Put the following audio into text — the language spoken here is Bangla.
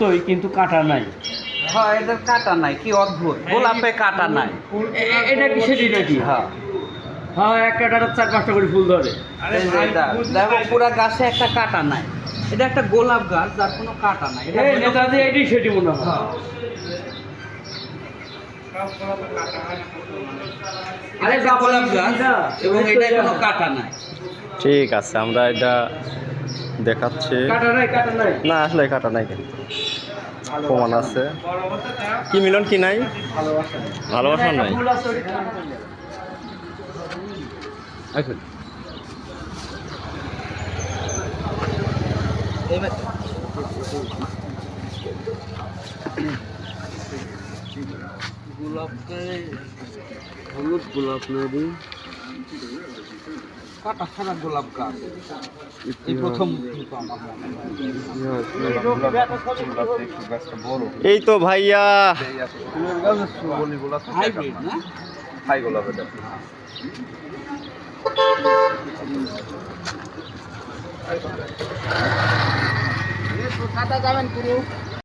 তোই কিন্তু কাটা নাই। হ্যাঁ এদের কাটা নাই কি অদ্ভুত। গোলাপে কাটা নাই। এটা কি সেটি নাকি? হ্যাঁ। হ্যাঁ একটা ডাটার চার পাঁচটা করে ফুল ধরে। দেখো পুরা গাছে একটা কাটা নাই। এটা একটা গোলাপ গাছ যার কোনো কাটা নাই। এটা নেতাজি এটি সেটি মনে হয়। হ্যাঁ। আরে এটা গোলাপ গাছ এবং এটা কোনো কাটা নাই। ঠিক আছে আমরা এটা দেখাচ্ছি। না আসলে কাটা নাই কিন্তু। প্রমাণ আছে। কি মিলন কি নাই? ভালোবাসা নাই। গোলাপকে হলুদ গোলাপ নদী কাটা ছাড়া গোলাপ গাছ এই প্রথম এই তো ভাইয়া। হাইব্রিড না খাতা যাবেন